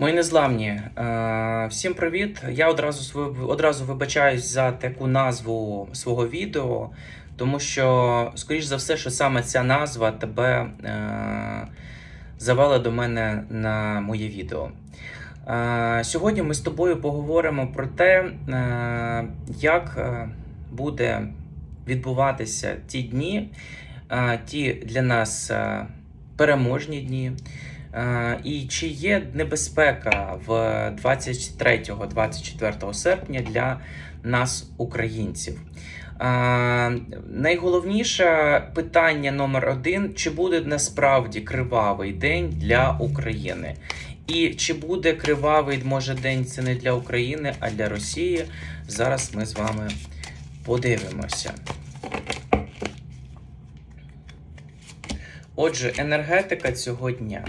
Мої незламні, е, всім привіт! Я одразу одразу вибачаюсь за таку назву свого відео, тому що, скоріш за все, що саме ця назва тебе е, завела до мене на моє відео. Е, Сьогодні ми з тобою поговоримо про те, як буде відбуватися ті дні, ті для нас переможні дні. Е, І чи є небезпека в 23-24 серпня для нас, українців? Е, Найголовніше питання номер один: чи буде насправді кривавий день для України? І чи буде кривавий, може, день це не для України, а для Росії? Зараз ми з вами подивимося. Отже, енергетика цього дня.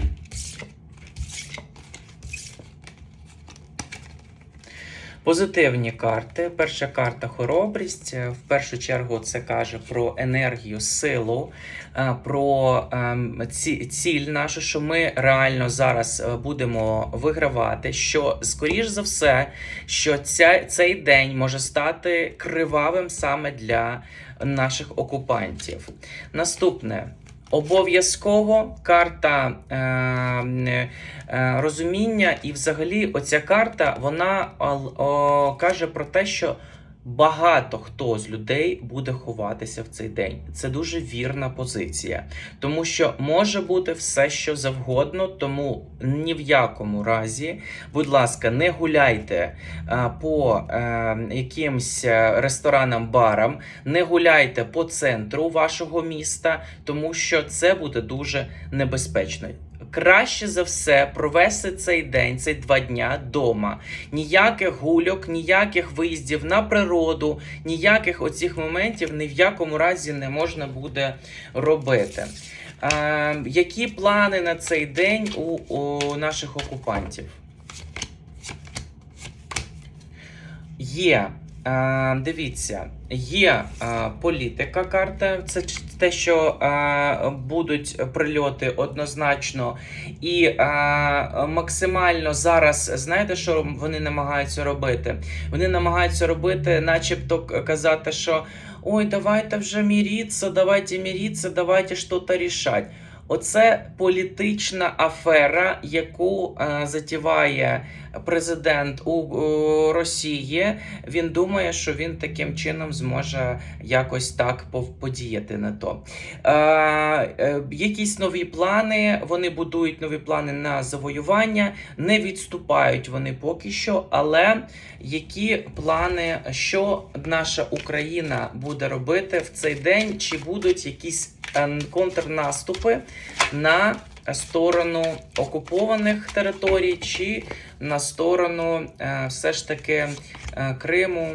Позитивні карти. Перша карта хоробрість. В першу чергу це каже про енергію, силу, е, про ем, ціль нашу, що ми реально зараз е, будемо вигравати. Що скоріш за все, що ця, цей день може стати кривавим саме для наших окупантів. Наступне. Обов'язково карта е, е, розуміння, і взагалі оця карта вона о, о, каже про те, що багато хто з людей буде ховатися в цей день. Це дуже вірна позиція, тому що може бути все, що завгодно, тому ні в якому разі, будь ласка, не гуляйте е, по е, якимсь е, ресторанам, барам, не гуляйте по центру вашого міста, тому що це буде дуже небезпечно. Краще за все провести цей день, цей два дня вдома. Ніяких гульок, ніяких виїздів на природу, ніяких оцих моментів ні в якому разі не можна буде робити. Е, які плани на цей день у, у наших окупантів? Є. Е, дивіться, є е, політика карта, це те, що е, будуть прильоти однозначно, і максимально зараз, знаєте, що вони намагаються робити? Вони намагаються робити, начебто казати, що ой, давайте вже міріться, давайте міріться, давайте щось рішати. Оце політична афера, яку е, затіває президент у, Росії. Він думає, що він таким чином зможе якось так подіяти на то. Е, е, якісь нові плани. Вони будують нові плани на завоювання, не відступають вони поки що. Але які плани, що наша Україна буде робити в цей день? Чи будуть якісь контрнаступи на сторону окупованих територій, чи на сторону е, все ж таки е, Криму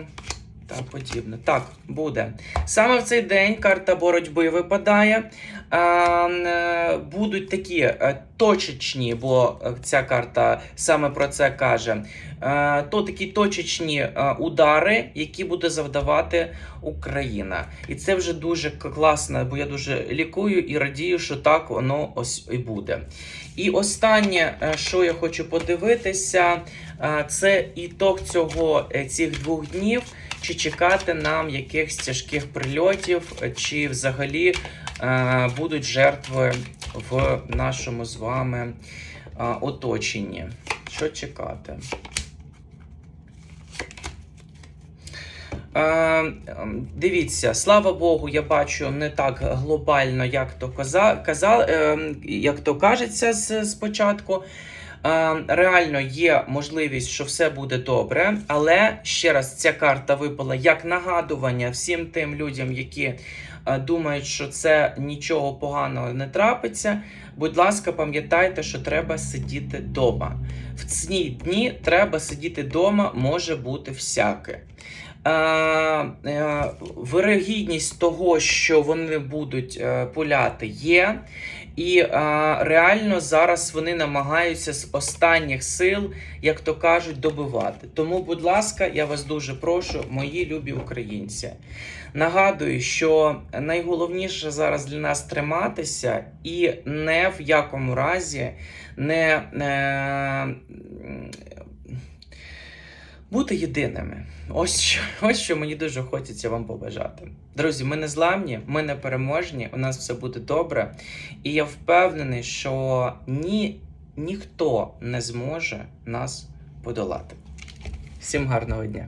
та подібне. Так, буде. Саме в цей день карта боротьби випадає. Е, будуть такі точечні, бо е, ця карта саме про це каже. Е, то такі точечні е, удари, які буде завдавати Україна. І це вже дуже класно, бо я дуже лікую і радію, що так воно ось і буде. І останнє, що я хочу подивитися, це ітог цього цих двох днів. Чи чекати нам якихось тяжких прильотів, чи взагалі е, будуть жертви в нашому з вами оточенні? Що чекати? Ем, дивіться, слава Богу, я бачу не так глобально, як то каза, каза, е, як то кажеться з, спочатку. Е, реально є можливість, що все буде добре, але ще раз ця карта випала як нагадування всім тим людям, які е, думають, що це нічого поганого не трапиться. Будь ласка, пам'ятайте, що треба сидіти вдома. В ці дні треба сидіти вдома, може бути всяке. Е, е, вирогідність того, що вони будуть е, пуляти, є. І реально зараз вони намагаються з останніх сил, як то кажуть, добивати. Тому, будь ласка, я вас дуже прошу, мої любі українці. Нагадую, що найголовніше зараз для нас триматися і не в якому разі не. Бути єдиними. Ось що, ось що мені дуже хочеться вам побажати. Друзі, ми не зламні, ми не переможні, у нас все буде добре. І я впевнений, що ні, ніхто не зможе нас подолати. Всім гарного дня!